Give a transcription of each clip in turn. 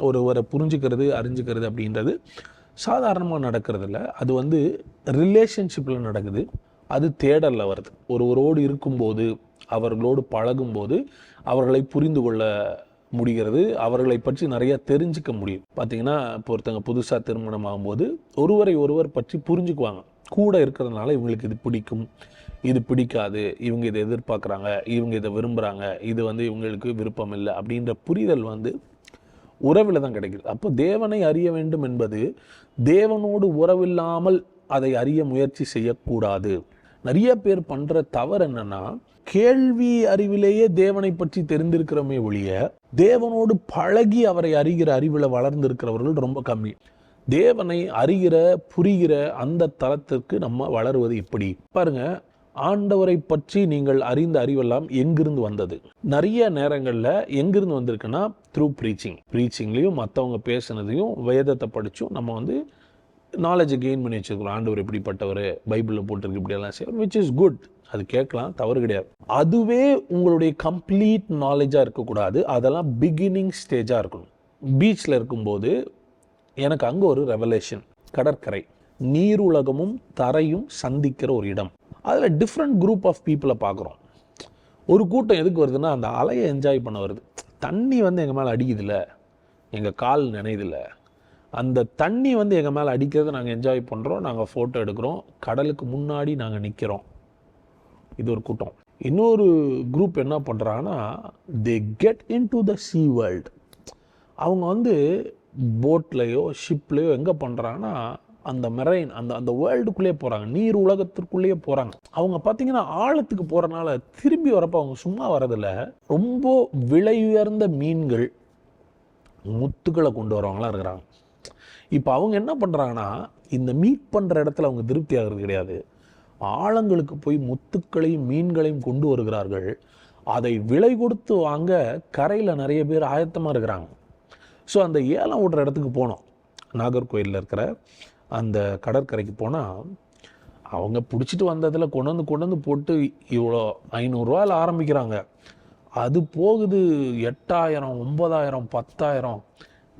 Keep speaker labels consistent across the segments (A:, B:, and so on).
A: ஒருவரை புரிஞ்சுக்கிறது அறிஞ்சுக்கிறது அப்படின்றது சாதாரணமாக நடக்கிறதில்ல. அது வந்து ரிலேஷன்ஷிப்பில் நடக்குது. அது தேடலில் வருது. ஒருவரோடு இருக்கும்போது அவர்களோடு பழகும்போது அவர்களை புரிந்து கொள்ள முடிகிறது. அவர்களை பற்றி நிறைய தெரிஞ்சுக்க முடியும். பார்த்தீங்கன்னா இப்போ ஒருத்தங்க புதுசாக திருமணம் ஆகும்போது ஒருவரை ஒருவர் பற்றி புரிஞ்சுக்குவாங்க. கூட இருக்கிறதுனால இவங்களுக்கு இது பிடிக்கும் இது பிடிக்காது இவங்க இதை எதிர்பார்க்குறாங்க இவங்க இதை விரும்புகிறாங்க இது வந்து இவங்களுக்கு விருப்பம் இல்லை அப்படின்ற புரிதல் வந்து உறவில் தான் கிடைக்குது. அப்போ தேவனை அறிய வேண்டும் என்பது தேவனோடு உறவில்லாமல் அதை அறிய முயற்சி செய்யக்கூடாது. நிறைய பேர் பண்ணுற தவறு என்னன்னா கேள்வி அறிவிலேயே தேவனை பற்றி தெரிந்திருக்கிறோமே ஒழிய தேவனோடு பழகி அவரை அறிகிற அறிவில் வளர்ந்திருக்கிறவர்கள் ரொம்ப கம்மி. தேவனை அறிகிற புரிகிற அந்த தளத்திற்கு நம்ம வளருவது இப்படி. பாருங்க ஆண்டவரை பற்றி நீங்கள் அறிந்த அறிவெல்லாம் எங்கிருந்து வந்தது? நிறைய நேரங்களில் எங்கிருந்து வந்திருக்குன்னா த்ரூ ப்ரீச்சிங் ப்ரீச்சிங்லேயும் மற்றவங்க பேசுனதையும் வேதத்தை படித்தும் நம்ம வந்து நாலேஜை கெயின் பண்ணி வச்சுருக்கிறோம். ஆண்டவர் இப்படிப்பட்டவர் பைபிளில் போட்டிருக்கு இப்படியெல்லாம் செய்வார் விச் இஸ் குட் அது கேட்கலாம் தவறு கிடையாது. அதுவே உங்களுடைய கம்ப்ளீட் நாலேஜாக இருக்கக்கூடாது. அதெல்லாம் பிகினிங் ஸ்டேஜாக இருக்கணும். பீச்சில் இருக்கும்போது எனக்கு அங்கே ஒரு ரெவலேஷன் கடற்கரை. நீர் உலகமும் தரையும் சந்திக்கிற ஒரு இடம். அதில் டிஃப்ரெண்ட் குரூப் ஆஃப் பீப்புளை பார்க்குறோம் ஒரு கூட்டம் எதுக்கு வருதுன்னா அந்த அலையை என்ஜாய் பண்ண வருது. தண்ணி வந்து எங்கள் மேலே அடிக்குதில்ல? எங்கள் கால் நினைதில்ல அந்த தண்ணி வந்து எங்கள் மேலே அடிக்கிறத நாங்கள் என்ஜாய் பண்ணுறோம் நாங்கள் ஃபோட்டோ எடுக்கிறோம். கடலுக்கு முன்னாடி நாங்கள் நிற்கிறோம் இது ஒரு கூட்டம். இன்னொரு குரூப் என்ன பண்ணுறாங்கன்னா they get into the sea world அவங்க வந்து போட்லேயோ ஷிப்லேயோ எங்கே பண்ணுறாங்கன்னா அந்த மெரைன் அந்த அந்த வேர்ல்டுக்குள்ளேயே போகிறாங்க நீர் உலகத்திற்குள்ளேயே போகிறாங்க அவங்க பார்த்தீங்கன்னா ஆழத்துக்கு போகிறனால திரும்பி வரப்போ அவங்க சும்மா வரதில்ல ரொம்ப விலை உயர்ந்த மீன்கள் முத்துக்களை கொண்டு வரவங்களாம் இருக்கிறாங்க. இப்போ அவங்க என்ன பண்ணுறாங்கன்னா இந்த மீட் பண்ணுற இடத்துல அவங்க திருப்தி ஆகிறது கிடையாது. ஆழங்களுக்கு போய் முத்துக்களையும் மீன்களையும் கொண்டு வருகிறார்கள். அதை விலை கொடுத்து வாங்க கரையில் நிறைய பேர் ஆயத்தமாக இருக்கிறாங்க. ஸோ அந்த ஏலம் விடுற இடத்துக்கு போனோம். நாகர்கோயிலில் இருக்கிற அந்த கடற்கரைக்கு போனால் அவங்க பிடிச்சிட்டு வந்ததில் கொண்டு வந்து கொண்டு வந்து போட்டு இவ்வளோ ஐநூறுரூவாயில் ஆரம்பிக்கிறாங்க. அது போகுது எட்டாயிரம் ஒன்பதாயிரம் பத்தாயிரம்.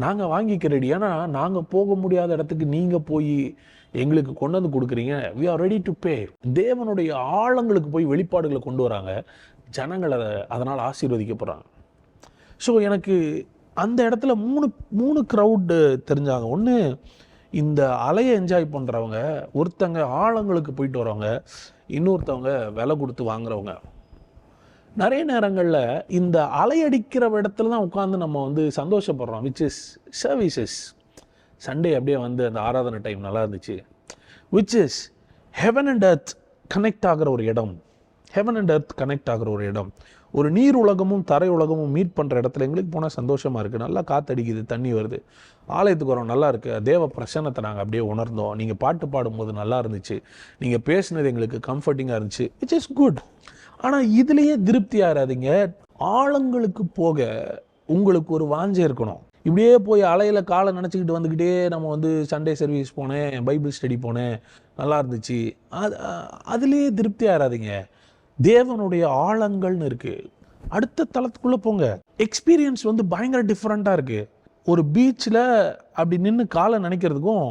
A: நாங்கள் வாங்கிக்கிறடி ஏன்னா நாங்கள் போக முடியாத இடத்துக்கு நீங்கள் போய் எங்களுக்கு கொண்டு வந்து கொடுக்குறீங்க. We are ready to pay தேவனுடைய ஆழங்களுக்கு போய் வெளிப்பாடுகளை கொண்டு வராங்க. ஜனங்களை அதனால் ஆசீர்வதிக்கப்படுறாங்க. ஸோ எனக்கு அந்த இடத்துல மூணு மூணு க்ரௌடு தெரிஞ்சாங்க. ஒன்று இந்த அலையை என்ஜாய் பண்ணுறவங்க ஒருத்தங்க ஆழங்களுக்கு போயிட்டு வரவங்க இன்னொருத்தவங்க விலை கொடுத்து வாங்குறவங்க. நிறைய நேரங்களில் இந்த அலையடிக்கிற இடத்துல தான் உட்காந்து நம்ம வந்து சந்தோஷப்படுறோம். விச் இஸ் சர்வீசஸ் சண்டே அப்படியே வந்து அந்த ஆராதனை டைம் நல்லா இருந்துச்சு. Which is heaven and earth connect ஆகிற ஒரு இடம். ஹெவன் அண்ட் அர்த் கனெக்ட் ஆகிற ஒரு இடம். ஒரு நீர் உலகமும் தரை உலகமும் மீட் பண்ணுற இடத்துல எங்களுக்கு போனால் சந்தோஷமாக இருக்குது நல்லா காத்தடிக்குது தண்ணி வருது. ஆலயத்துக்கு வரோம் நல்லா இருக்குது தேவ பிரசன்னத்தை நாங்கள் அப்படியே உணர்ந்தோம். நீங்கள் பாட்டு பாடும்போது நல்லா இருந்துச்சு. நீங்கள் பேசினது எங்களுக்கு கம்ஃபர்டிங்காக இருந்துச்சு. இட்ஸ் இஸ் குட் ஆனால் இதுலேயே திருப்தி ஆகாதீங்க ஆழங்களுக்கு போக உங்களுக்கு ஒரு வாஞ்சை இருக்கணும். இப்படியே போய் அலையில் காலை நினச்சிக்கிட்டு வந்துக்கிட்டே நம்ம வந்து சண்டே சர்வீஸ் போனேன் பைபிள் ஸ்டடி போனேன். நல்லா இருந்துச்சு. அது அதுலேயே திருப்தி ஆகாதீங்க தேவனுடைய ஆழங்கள்னு இருக்குது அடுத்த தளத்துக்குள்ளே போங்க. எக்ஸ்பீரியன்ஸ் வந்து பயங்கர டிஃப்ரெண்ட்டாக இருக்குது ஒரு பீச்சில் அப்படி நின்று காலை நினைக்கிறதுக்கும்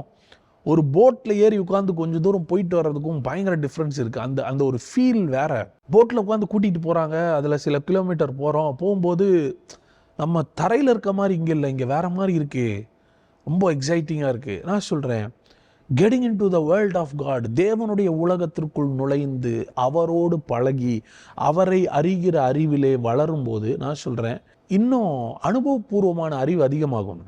A: ஒரு போட்டில் ஏறி உட்காந்து கொஞ்சம் தூரம் போயிட்டு வர்றதுக்கும் பயங்கர டிஃப்ரென்ஸ் இருக்குது அந்த அந்த ஒரு ஃபீல் வேறு. போட்டில் உட்காந்து கூட்டிகிட்டு போகிறாங்க அதில் சில கிலோமீட்டர் போகிறோம் போகும்போது நம்ம தரையில் இருக்க மாதிரி இங்கே இல்லை. இங்கே வேறு மாதிரி இருக்குது ரொம்ப எக்ஸைட்டிங்காக இருக்குது நான் சொல்கிறேன் getting into the world of God தேவனுடைய உலகத்திற்குள் நுழைந்து அவரோடு பழகி அவரை அறிகிற அறிவிலே வளரும்போது நான் சொல்கிறேன் இன்னும் அனுபவபூர்வமான அறிவு அதிகமாகும்.